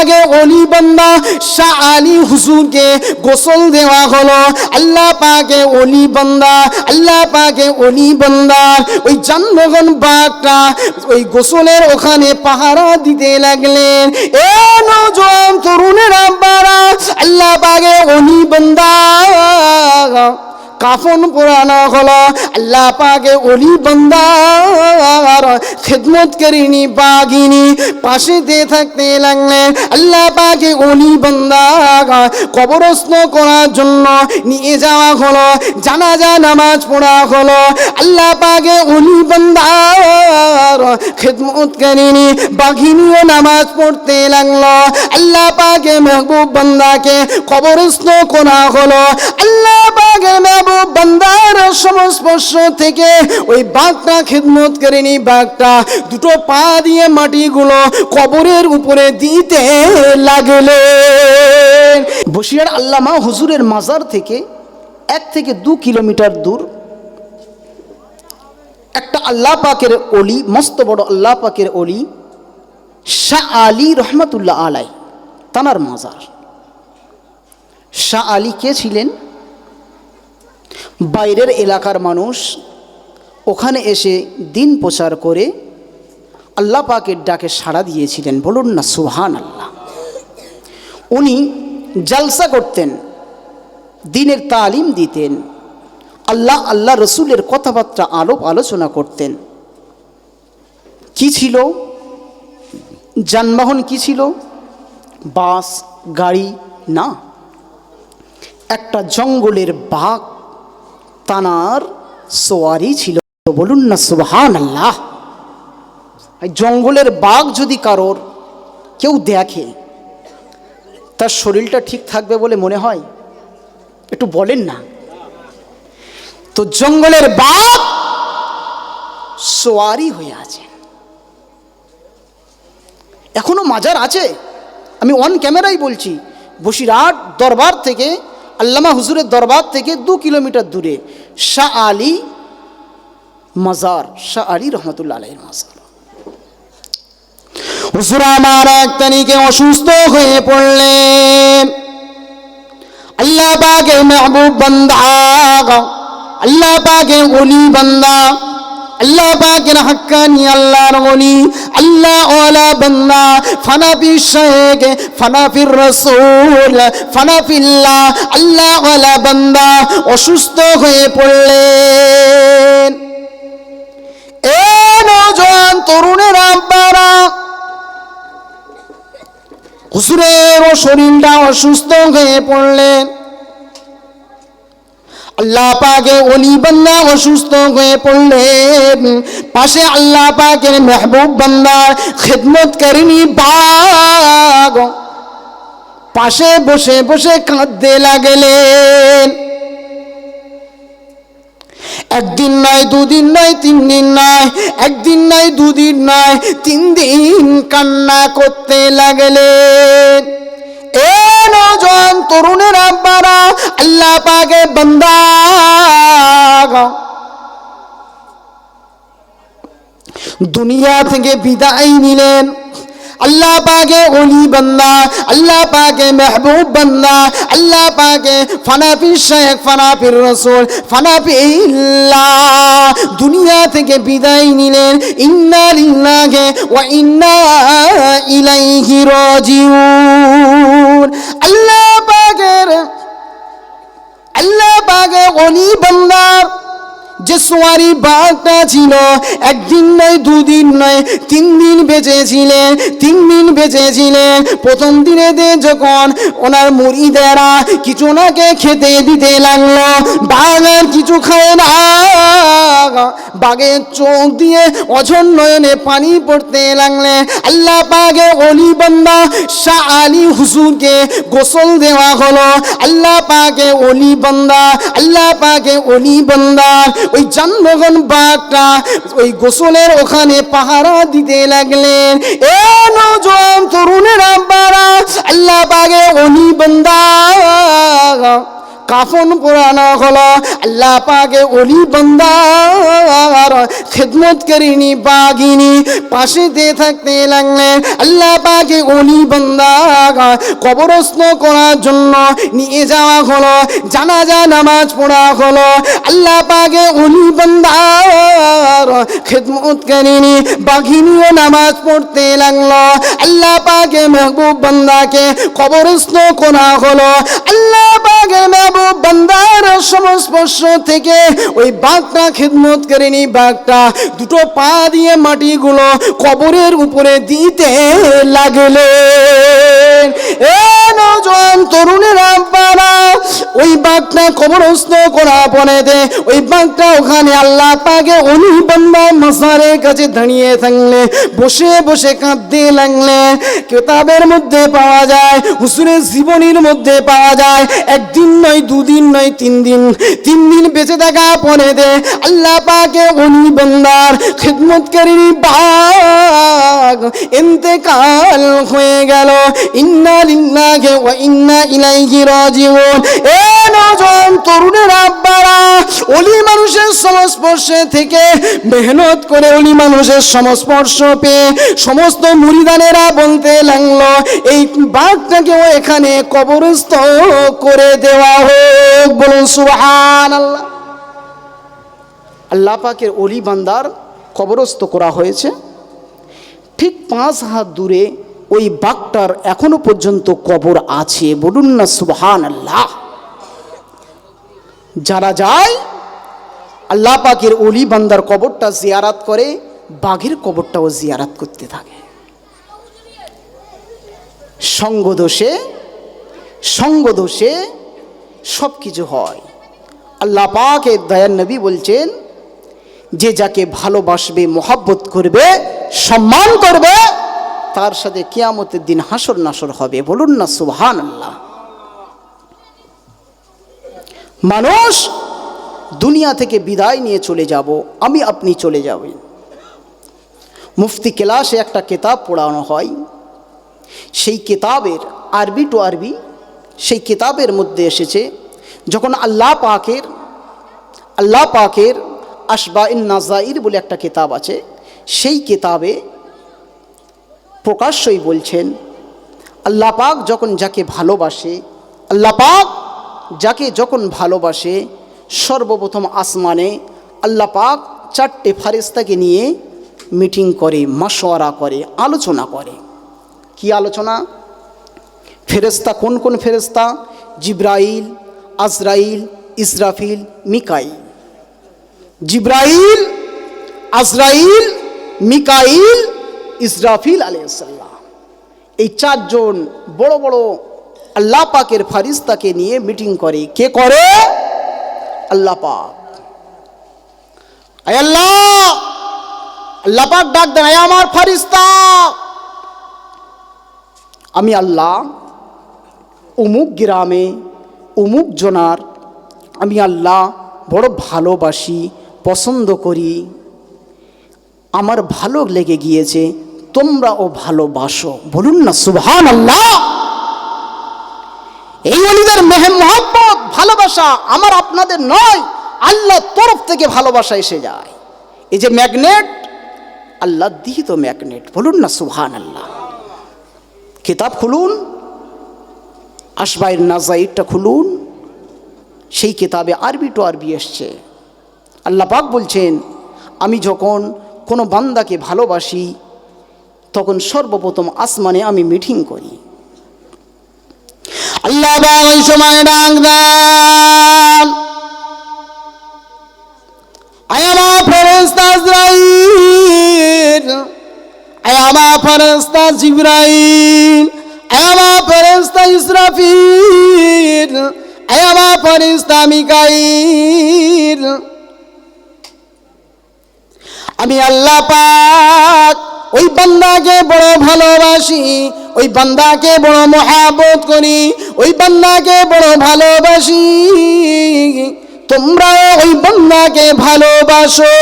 পাকে অলি বান্দা, শাহ আলী হুজুরকে গোসল দেওয়া হলো। আল্লাহ পাকে অলি বান্দা, আল্লাহ পাকে অলি বান্দার ওই জন্মগণ বাঘটা ওই গোসলের ওখানে পাহারা দিতে লাগলেন। এ নজওয়ান তরুণের আব্বারা আল্লাহ পাকে অলি বান্দা। কাফন পরানো হলো আল্লাহ পাকে অলি বন্দার খেদমত করিনি বাগিনি পাশে দিয়ে থাকতে লাগলেন আল্লাহ পাকে অলি বন্দা। কবরস্থ করার জন্য নিয়ে যাওয়া হলো, জানাজা নামাজ পড়া হলো, আল্লাহ পাকে অলি বন্দার খেদমত করিনি বাঘিনীও নামাজ পড়তে লাগল, আল্লাহ পাকে মেহবুব বন্দাকে কবরস্থ করা হলো, আল্লাহ পাকে মেহবুব বান্দার সংস্পর্শ থেকে। ওই বাঘটা খেদমত করেনি, বাঘটা দুটো পা দিয়ে মাটিগুলো কবরের উপরে দিতে লাগলেন। বসিয়ার আল্লামা হুজুরের মাজার থেকে এক থেকে দু কিলোমিটার দূর একটা আল্লাহ পাকের অলি, মস্ত বড় আল্লাহ পাকের অলি, শাহ আলী রহমতুল্লাহ আলাই, তানার মাজার। শাহ আলী কে ছিলেন? বাইরের এলাকার মানুষ ওখানে এসে দিন প্রচার করে আল্লাহ পাকের ডাকে সাড়া দিয়েছিলেন। বলুন না সুহান আল্লাহ উনি জালসা করতেন, দিনের তালিম দিতেন, আল্লাহ আল্লাহ রসুলের কথাবার্তা আলোপ আলোচনা করতেন। কি ছিল? যানবাহন কি ছিল? বাস, গাড়ি, না। একটা জঙ্গলের বাঘ তানার সোয়ারি ছিল। বলুন না সুবহান আল্লাহ জঙ্গলের বাঘ যদি কারোর কেউ দেখে, তার শরীরটা ঠিক থাকবে বলে মনে হয়? একটু বলেন না। তো জঙ্গলের বাঘ সোয়ারি হয়ে আছে। এখনও মাজার আছে? আমি অন ক্যামেরাই বলছি, বসিরহাট দরবার থেকে আল্লামা হুজুরের দরবার থেকে দু কিলোমিটার দূরে, শাহ আলী মাজার, শাহ আলী রহমতুল্লাহ আলহের মাজার। হুজুর আমার এক অসুস্থ হয়ে পড়লেন। আল্লাহ পাকে মেহবুব বান্দা আল্লাহ পাকে অলি বান্দা। আল্লাহ পাকের হাক্কানি আল্লাহর অলি আল্লাহ ওয়ালা বান্দা ফানাফি শেখ ফানাফির রসুল ফানাফিল্লাহ আল্লাহ ওয়ালা বান্দা অসুস্থ হয়ে পড়লেন। এ নজন তরুণের আব্বারা হুজুরের শরীরটা অসুস্থ হয়ে পড়লেন। আল্লাহ পাকে অলি বান্দা অসুস্থ হয়ে পড়লেন। পাশে আল্লাহ পাকের মেহবুব বান্দার খেদমত করেনি বাগ পাশে বসে বসে কাঁদতে লাগলেন। একদিন নয়, দুদিন নয়, তিন দিন নয়, একদিন নয়, দুদিন নয়, তিন দিন কান্না করতে লাগলেন। এ নজন তরুণের আল্লাহ পাকে বন্দা দুনিয়া থেকে বিদায় নিলেন। আল্লাহ পাকে অলি বান্দা, আল্লাহ পাকে মেহবুব বান্দা, আল্লাহ পাকে ফানাফি শেখ ফানাফির রসুল, ফানাফি দুনিয়া থেকে বিদায় নিলেন। ইন্না লিল্লাহে ওয়া ইন্না ইলাইহি রাজিউন। আল্লাহ পাকের আল্লাহ পাকে অনি বান্দার যে সোয়ারি বাঘটা ছিল, একদিন নয়, দুদিন নয়, তিন দিন বেঁচেছিলেন, তিন দিন বেঁচেছিলেন। প্রথম দিনে দে যখন ওনার মুড়ি মুড়িদেরা কিছু ওনাকে খেতে দিতে লাগল, বাঘ আর কিছু খায় না। বাঘের চোখ দিয়ে অঝর নয়নে পানি পড়তে লাগলে আল্লাহ পাকে অলি বান্দা, শাহ আলী হুজুরকে গোসল দেওয়া হলো। আল্লাহ পাকে অলি বান্দা, আল্লাহ পাকে অলি বান্দা। ওই জন্মগণ বাঘটা ওই গোসলের ওখানে পাহারা দিতে লাগলেন এ নজওয়ান তরুণের আব্বারা আল্লাহ পাকে অলি বান্দা। কাফন পরানো হলো আল্লাহ পাকে অলি বান্দার খেদমত করিনি বাগিনি পাশে থাকতে লাগলেন আল্লাহ পাকে অলি বান্দা। কবরস্থ করার জন্য নিয়ে যাওয়া হলো, জানাজা নামাজ পড়া হলো, আল্লাহ পাকে অলি বান্দার খেদমত করিনি বাঘিনীও নামাজ পড়তে লাগল, আল্লাহ পাকে মেহবুব বান্দাকে কবরস্থ করা হলো, আল্লাহ পাকে মেহবুব বান্দার সংস্পর্শ থেকে ওই বাঘটা খেদমত করেনি বাঘটা। দুটো পা দিয়ে মাটিগুলো কবরের উপরে দিতে কেতাবের মধ্যে পাওয়া যায়, হুসুরের জীবনীর মধ্যে পাওয়া যায়, একদিন নয়, দুদিন নয়, তিন দিন তিন দিন বেঁচে থাকা দে। আল্লাহ পাকে উনি বন্দার খিদমতকারী বাঘ ইন্তেকাল হয়ে গেল। ইন্না লিল্লাহি ওয়া ইন্না ইলাইহি রাজিউন এ নজন তরুণের আব্বারা মানুষের সংস্পর্শে থেকে মেহনত করে মানুষের সংস্পর্শ পেয়ে সমস্ত মুরিদানেরা বলতে লাগল, এই এখানে কবরস্থ করে দেওয়া হোক। বলুন সুবহান আল্লাহ আল্লাহ পাকের অলি বান্দার কবরস্থ করা হয়েছে। ঠিক পাঁচ হাত দূরে ওই বাঘটার এখনও পর্যন্ত কবর আছে বলুন না সুবহান আল্লাহ যারা যায়, আল্লাহ পাকের অলি বান্দার কবরটা জিয়ারাত করে, বাঘের কবরটাও জিয়ারাত করতে থাকে। সঙ্গদোষে সঙ্গদোষে সব কিছু হয়। আল্লাহ পাকে দয়ান নবী বলছেন, যে যাকে ভালোবাসবে, মোহাব্বত করবে, সম্মান করবে তার সাথে কিয়ামতের দিন হাসর নাসর হবে। বলুন না সুহান আল্লাহ মানুষ দুনিয়া থেকে বিদায় নিয়ে চলে যাব, আমি আপনি চলে যাবেন। মুফতি ক্লাসে একটা কেতাব পড়ানো হয়। সেই কেতাবের আরবি টু আরবি, সেই কেতাবের মধ্যে এসেছে, যখন আল্লাহ পাকের আল্লাহ পাকের আসবা ইন নাজাইর বলে একটা কেতাব আছে, সেই কেতাবে প্রকাশ্যই বলছেন, আল্লাহ পাক যখন যাকে ভালোবাসে, আল্লাহ পাক যাকে যখন ভালোবাসে, সর্বপ্রথম আসমানে আল্লাহ পাক চারটে ফারিস্তাকে নিয়ে মিটিং করে মাসোয়ারা করে, আলোচনা করে। কি আলোচনা? ফেরেস্তা কোন কোন ফেরেস্তা জিব্রাইল, আজরাইল, ইসরাফিল, মিকাইল। জিব্রাইল, আজরাইল, মিকাইল ইসরাফিল আলাইসাল্লাম এই চারজন বড় বড় আল্লাহ পাকের ফারিস্তাকে নিয়ে মিটিং করে। কে করে? আল্লাহ পাক। আল্লাহ! আল্লাহ পাক ডাক দেন আমার ফারিস্তা! আমি আল্লাহ অমুক গ্রামে অমুক জনার, আমি আল্লাহ বড় ভালোবাসি, পছন্দ করি। আমার ভালো লেগে গিয়েছে তোমরাও ভালোবাসো। বলুন না সুবহান আল্লাহ এই অলিদের মেহে মোহাম্মত ভালোবাসা আমার আপনাদের নয়। আল্লাহ তরফ থেকে ভালোবাসা এসে যায়। এই যে ম্যাগনেট আল্লাহ দিহিত ম্যাগনেট। বলুন না সুবহান আল্লাহ কিতাব খুলুন আসবাইর নাজাইরটা খুলুন। সেই কিতাবে আরবি টু আরবি এসছে। আল্লাহ পাক বলছেন, আমি যখন কোনো বান্দাকে ভালোবাসি তখন সর্বপ্রথম আসমানে আমি মিটিং করি। আল্লাহ ওই সময় ডাক আয়ামা ফেরেস্তা ইসরাইল ফেরেস্তা জিব্রাইল। ফেরেস্তা ইসরাফিল। মিকাইল। আমি আল্লাহ পাক ওই বান্দাকে বড় ভালোবাসি, ওই বান্দাকে বড় মহাবত করি, ওই বান্দাকে বড় ভালোবাসি। তোমরা ওই বান্দাকে ভালোবাসো।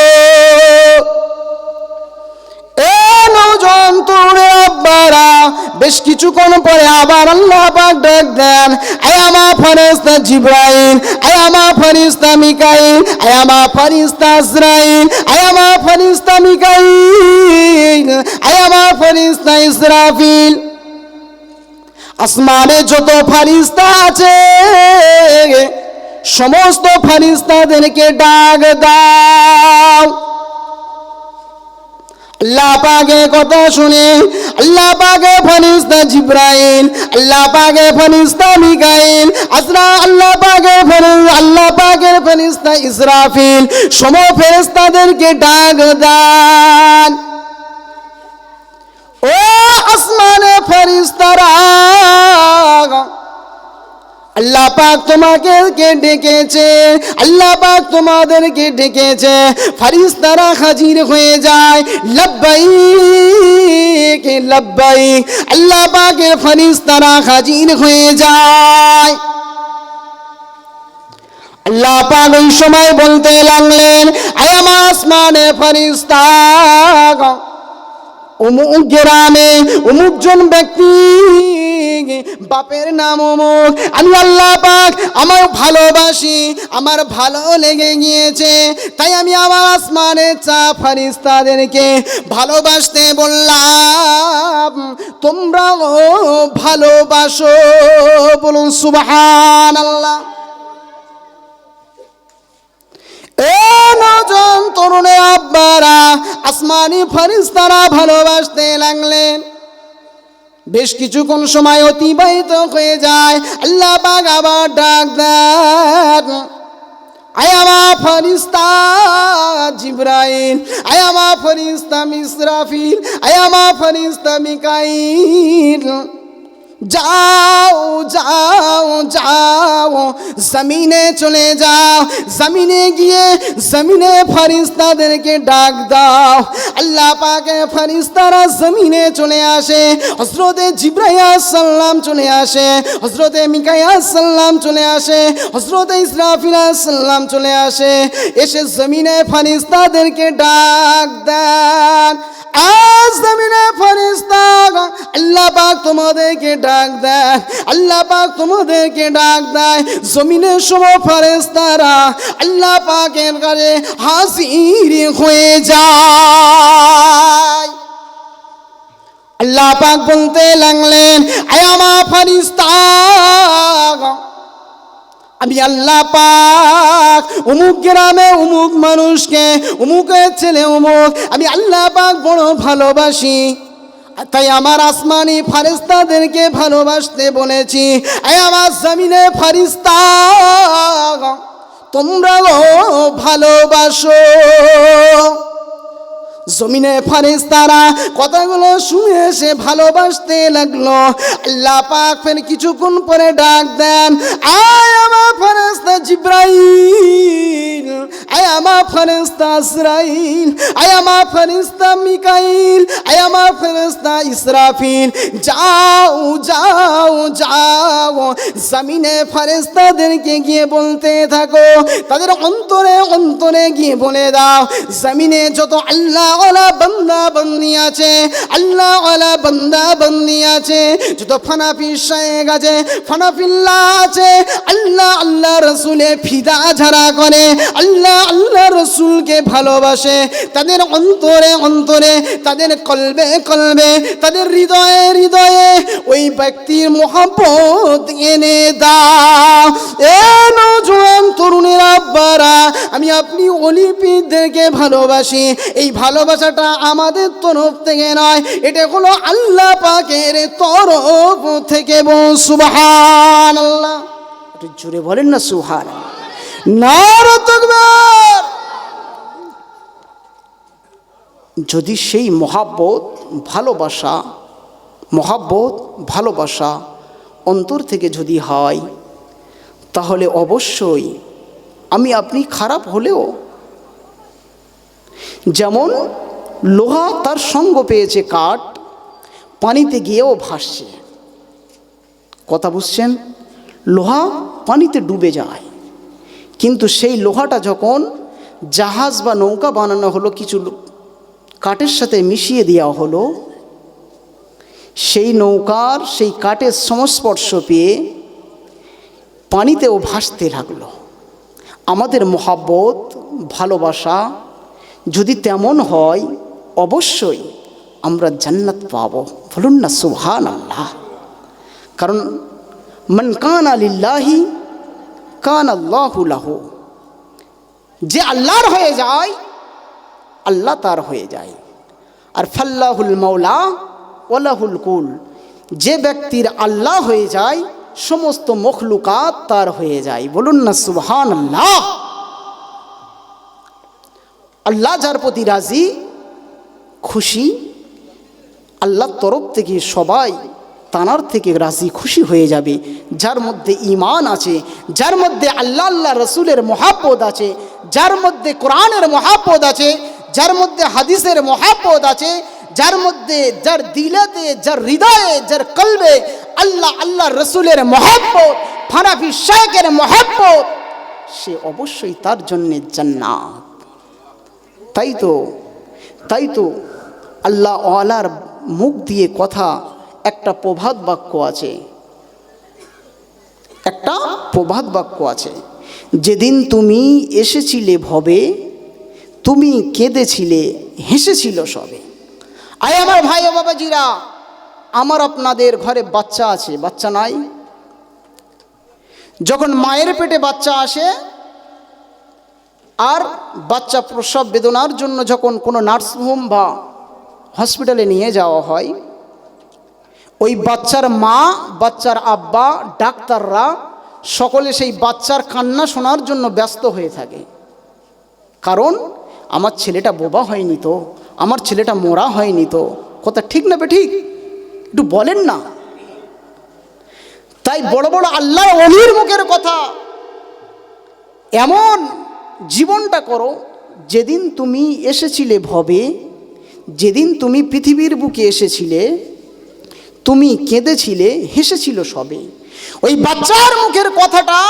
তরুণের আব্বারা বেশ কিছুক্ষণ পরে আবার আল্লাহ পাক ডাক দেন আয়ামা ফেরেশতা জিব্রাইল আয়ামা ফেরেশতা মিকাইল আয়ামা ফেরেশতা ইসরাইল আয়ামা ফেরেশতা মিকাইল আয়ামা ফেরেশতা ইসরাফিল। আসমানে যত ফারিস্তা আছে, সমস্ত ফারিস্তাদেরকে ডাক দাও। আল্লাহ পাকে কথা শুনে, আল্লাহ পাকে ফরিস্তা জিব্রাইল, আল্লাহ পাকে ফরিস্তা মিকাইল আসরা আল্লাহ পাকে আল্লাহ পাকের ফেরিস্তা ইসরাফিল সম ফেরিস্তাদেরকে ডাক দান। ও আসমানে ফেরিস্তারা আল্লাহ পাক তোমাকে কে ডেকেছে, আল্লাহ পাক তোমাদেরকে ডেকেছে। ফারিস্তারা হাজির হয়ে যায় লব্বাই কে লব্বাই আল্লাহ পাকের ফারিস্তারা হাজির হয়ে যায়। আল্লাহ পাক ওই সময় বলতে লাগলেন আয়াম আসমানে ফারিস্তা অমুক গ্রামে, অমুক জন ব্যক্তি, বাপের নাম অমুক। আমি আল্লাহ পাক আমার ভালোবাসি, আমার ভালো লেগে গিয়েছে, তাই আমি আমার আসমানের চা ফারিস্তাদেরকে ভালোবাসতে বললাম, তোমরাও ভালোবাসো। বলুন সুবহান আল্লাহ তরুণের আব্বারা, আসমানি ফারিস্তারা ভালোবাসতে লাগলেন। বেশ কিছুক্ষণ সময় অতিবাহিত হয়ে যায়। আল্লাহ পাক আবার ডাক দেন। আয়ামা ফরিস্তা জিব্রাইল আয়ামা ফরিস্তা মিসরাফিল আয়ামা ফরিস্তা মিকাইল। যাও যাও যাও, জমিনে চলে যাও, জমিনে গিয়ে জমিনে ফারিস্তাদেরকে ডাক দাও। আল্লাহ পাকে ফারিস্তারা জমিনে চলে আসে হজরতে জিব্রাইয়া সাল্লাম চলে আসে হজরতে মিকাইয়া সাল্লাম চলে আসে হজরতে ইসরাফিলা সাল্লাম চলে আসে। এসে জমিনে ফারিস্তাদেরকে ডাক দেন। আজ জমিনে ফেরেশতা আল্লাহ পাক তোমাদেরকে ডাক দেয়। আল্লাহ পাক তোমাদেরকে ডাক দেয়। জমিনের সম ফেরেশতারা আল্লাহ পাকের কাছে হাসির হয়ে যায়। আল্লাহ পাক বলতে লাগলেন আয়ামা ফারিস্তা আমি আল্লাহ পাক অমুক গ্রামে অমুক মানুষকে, অমুকের ছেলে অমুক, আমি আল্লাহ পাক বড় ভালোবাসি। তাই আমার আসমানি ফারিস্তাদেরকে ভালোবাসতে বলেছি আমার জমিনে ফারিস্তা তোমরাও ভালোবাসো। জমিনে ফারিস্তারা কথাগুলো শুনে সে ভালোবাসতে লাগল। আল্লাহ পাক ফের কিছুক্ষণ পরে ডাক দেন, আয় আমার ফারেস্তা জিব্রাইল আয় আমার ফারেস্তা ইসরাইল, আয় আমার ফারিস্তা মিকাইল, আয় আমার ফারেস্তা ইসরাফিল। যাও যাও যাও, জমিনে ফারেস্তাদেরকে গিয়ে বলতে থাকো, তাদের অন্তরে অন্তরে গিয়ে বলে দাও, জমিনে যত আল্লাহ ওয়ালা বান্দা বন্দি আছে আল্লাহ ওয়ালা বান্দা বন্দি আছে, যত ফানাফি শেখ আছে, ফানাফিল্লাহ আছে, আল্লাহ আল্লাহ রসুলে ফিদা ঝাড়া করে, আল্লাহ আল্লাহ রসুলকে ভালোবাসে, তাদের অন্তরে অন্তরে, তাদের কলবে কলবে, তাদের হৃদয়ে হৃদয়ে ওই ব্যক্তির মহাব্বত এনে দাও। তরুণের আব্বারা, আমি আপনি অলিপিদেরকে ভালোবাসি। এই ভালোবাসাটা আমাদের তরফ থেকে নয়, এটা হলো আল্লাহ পাকের তরফ থেকে বল সুবহান আল্লাহ একটু জোরে বলেন না সুহান যদি সেই মহাব্বত, ভালোবাসা মহাব্বত, ভালোবাসা অন্তর থেকে যদি হয়, তাহলে অবশ্যই আমি আপনি খারাপ হলেও, যেমন লোহা তার সঙ্গ পেয়েছে কাঠ, পানিতে গিয়েও ভাসছে। কথা বুঝছেন? লোহা পানিতে ডুবে যায়। কিন্তু সেই লোহাটা যখন জাহাজ বা নৌকা বানানো হলো, কিছু কাঠের সাথে মিশিয়ে দেওয়া হলো, সেই নৌকার সেই কাঠের সংস্পর্শ পেয়ে পানিতেও ভাসতে লাগল। আমাদের মহাব্বত, ভালোবাসা যদি তেমন হয়, অবশ্যই আমরা জান্নাত পাব। বলুন না সুহান আল্লাহ কারণ মনকান আলিল্লাহি কান আল্লাহ যে আল্লাহর হয়ে যায়, আল্লাহ তার হয়ে যায়। আর ফাল্লাহুল মৌলা ওলাহুল কুল। যে ব্যক্তির আল্লাহ হয়ে যায়, সমস্ত মখলুকাত তার হয়ে যায়। বলুন না সুবহান আল্লাহ আল্লাহ যার প্রতি রাজি, খুশি, আল্লাহর তরফ থেকে সবাই তানার থেকে রাজি খুশি হয়ে যাবে। যার মধ্যে ইমান আছে, যার মধ্যে আল্লাহ আল্লাহ রসুলের মহাপদ আছে, যার মধ্যে কোরআনের মহাপদ আছে, যার মধ্যে হাদিসের মহাপদ আছে, যার মধ্যে যার দিলেতে, যার হৃদয়ে, যার কলবে আল্লাহ আল্লাহ রসুলের মহাব্বত ফানাফি শেখের মহাব্বত, সে অবশ্যই তার জন্যে জান্নাত। তাই তো তাই তো আল্লাহ আলার মুখ দিয়ে কথা একটা প্রভাত বাক্য আছে। একটা প্রভাত বাক্য আছে। যেদিন তুমি এসেছিলে ভবে, তুমি কেঁদেছিলে, হেসেছিল সবে। আয় আমার ভাই ও বাবাজিরা, আমার আপনাদের ঘরে বাচ্চা আছে, বাচ্চা নাই। যখন মায়ের পেটে বাচ্চা আসে, আর বাচ্চা প্রসব বেদনার জন্য যখন কোনো নার্সিংহোম বা হসপিটালে নিয়ে যাওয়া হয় ওই বাচ্চার মা, বাচ্চার আব্বা, ডাক্তাররা সকলে সেই বাচ্চার কান্না শোনার জন্য ব্যস্ত হয়ে থাকে। কারণ আমার ছেলেটা বোবা হয়নি তো, আমার ছেলেটা মোরা হয়নি তো, কথা ঠিক না ঠিক একটু বলেন না। তাই বড় বড় আল্লাহ অলির মুখের কথা। এমন জীবনটা করো, যেদিন তুমি এসেছিলে ভবে, যেদিন তুমি পৃথিবীর বুকে এসেছিলে তুমি কেঁদেছিলে, হেসেছিল সবে। ওই বাচ্চার মুখের কথাটা,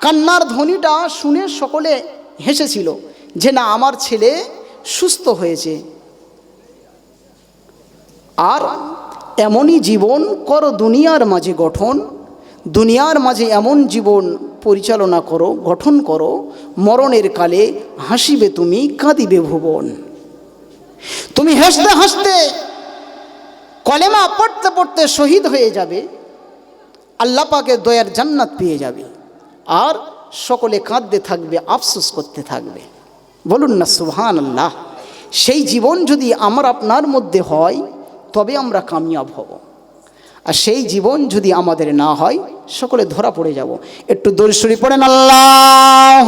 কান্নার ধ্বনিটা শুনে সকলে হেসেছিল যে, না, আমার ছেলে সুস্থ হয়েছে। আর এমনই জীবন করো দুনিয়ার মাঝে গঠন। দুনিয়ার মাঝে এমন জীবন পরিচালনা করো, গঠন করো। মরণের কালে হাসিবে তুমি, কাঁদিবে ভুবন। তুমি হাসতে হাসতে কলেমা পড়তে পড়তে শহীদ হয়ে যাবে, আল্লাহ পাকে দয়ার জান্নাত পেয়ে যাবে। আর সকলে কাঁদতে থাকবে, আফসোস করতে থাকবে। বলুন না সুহান আল্লাহ সেই জীবন যদি আমার আপনার মধ্যে হয়, তবে আমরা কামিয়াব হব। আর সেই জীবন যদি আমাদের না হয়, সকলে ধরা পড়ে যাব। একটু দরিশরী পড়েন আল্লাহ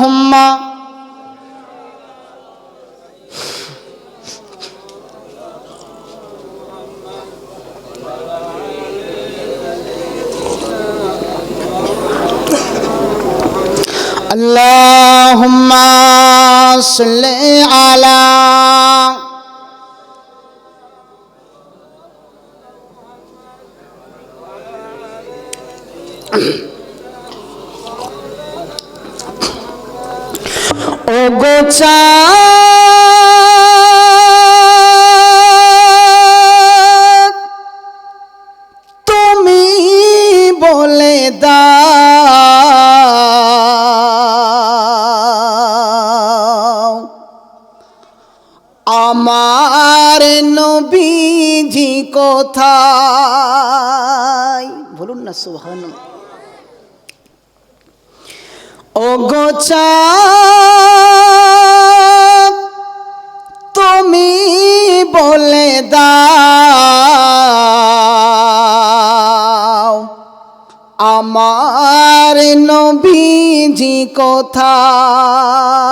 اللهم صل على ও গোচা সুহান ও তুমি বলে দাও আমার নবীজি কোথায়?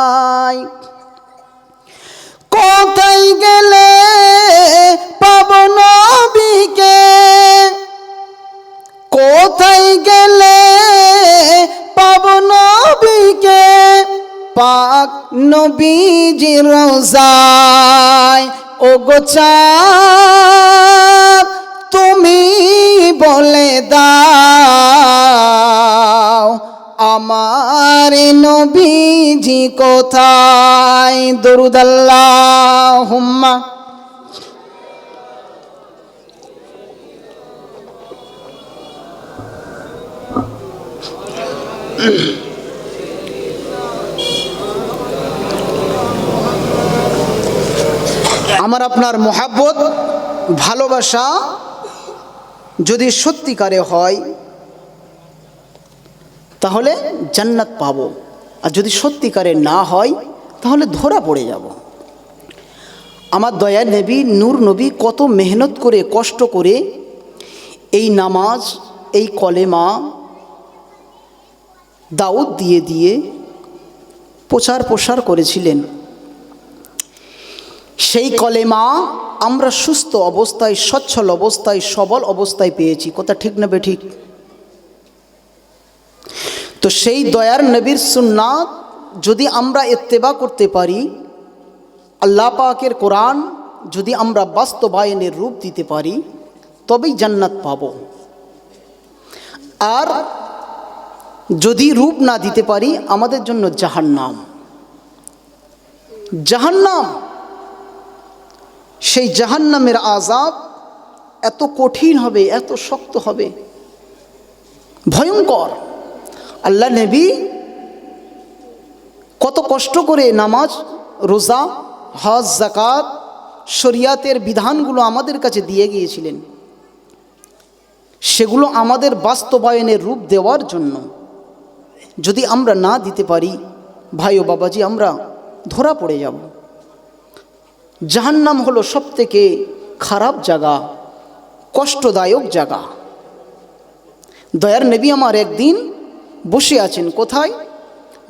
পাক নবীজি রোজায় ও গোচাপ তুমি বলে দাও আমার নবীজি কোথায় দুরুদাল্লা হুম্মা Mm-hmm. আমার আপনার মোহাব্বত, ভালোবাসা যদি সত্যিকারে হয়, তাহলে জান্নাত পাবো। আর যদি সত্যিকারে না হয়, তাহলে ধরা পড়ে যাব। আমার দয়া নবী, নূর নবী কত মেহনত করে, কষ্ট করে এই নামাজ, এই কলেমা দাউদ দিয়ে দিয়ে প্রচার প্রসার করেছিলেন। সেই কলেমা আমরা সুস্থ অবস্থায়, সচ্ছল অবস্থায়, সবল অবস্থায় পেয়েছি। কথা ঠিক না ঠিক? তো সেই দয়ার নবীর সুন্নাত যদি আমরা এত্তেবা করতে পারি, আল্লাহ পাকের কোরআন যদি আমরা বাস্তবায়নের রূপ দিতে পারি, তবেই জান্নাত পাব। আর যদি রূপ না দিতে পারি, আমাদের জন্য জাহান্নাম। জাহান্নাম সেই জাহান্নামের আজাব এত কঠিন হবে, এত শক্ত হবে। ভয়ঙ্কর। আল্লাহ নবী কত কষ্ট করে নামাজ, রোজা, হজ জাকাত শরিয়াতের বিধানগুলো আমাদের কাছে দিয়ে গিয়েছিলেন। সেগুলো আমাদের বাস্তবায়নের রূপ দেওয়ার জন্য। যদি আমরা না দিতে পারি, ভাই ও বাবাজি, আমরা ধরা পড়ে যাব। জাহান্নাম হলো সবথেকে খারাপ জায়গা, কষ্টদায়ক জায়গা। দয়ার নবী আমার একদিন বসে আছেন কোথায়?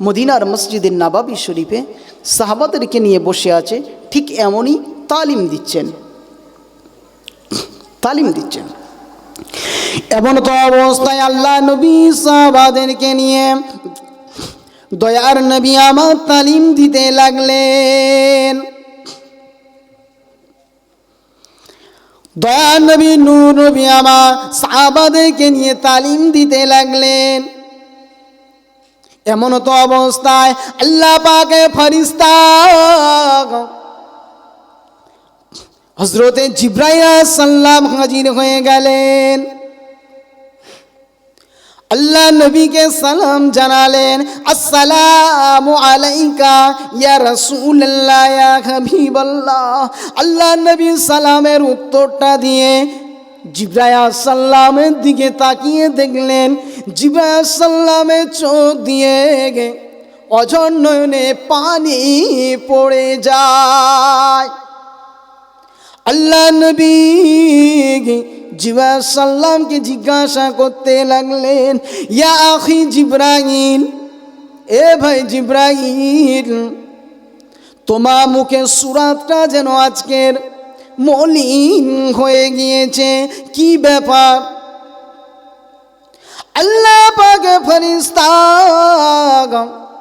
মদিনার মসজিদের নাবাবি শরীফে সাহাবাদেরকে নিয়ে বসে আছে, ঠিক এমনই তালিম দিচ্ছেন। তালিম দিচ্ছেন। এমন তো অবস্থায় আল্লাহ নবী সাহাবাদেরকে নিয়ে দয়ার নবী আমার তালিম দিতে লাগলেন। দয়া নবী, নূর নবী সাহাবাদেরকে নিয়ে তালিম দিতে লাগলেন। এমন তো অবস্থায় আল্লাহ পাকে ফরিস্তা হজরতে জিব্রাইয়া সাল্লাম হাজির হয়ে গেলেন। আল্লাহ নবীকে সালাম জানালেন, আসসালামু আলাইকা ইয়া রাসূলুল্লাহ, ইয়া হাবিবাল্লাহ। আল্লাহ নবী সালামের উত্তরটা দিয়ে জিব্রাইয়া সাল্লামের দিকে তাকিয়ে দেখলেন জিব্রাইয়া সাল্লামের চোখ দিয়ে অঝর নয়নে পানি পড়ে যায়। আল্লাহ নবী জিবা সাল্লামকে জিজ্ঞাসা করতে লাগলেন, ইয়া আখি জিব্রাইল, এ ভাই জিব্রাইল, তোমার মুখে সুরাতটা যেন আজকের মলিন হয়ে গিয়েছে, কি ব্যাপার? আল্লাহ পাকে ফরিস্তা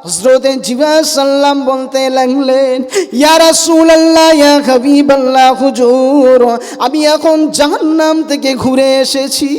হজরতে জিবা সাল্লাম বলতে লাগলেন, ইয়া রাসূলুল্লাহ, ইয়া হাবিবাল্লাহ, হুজুর, আমি এখন জাহান্নাম থেকে ঘুরে এসেছি।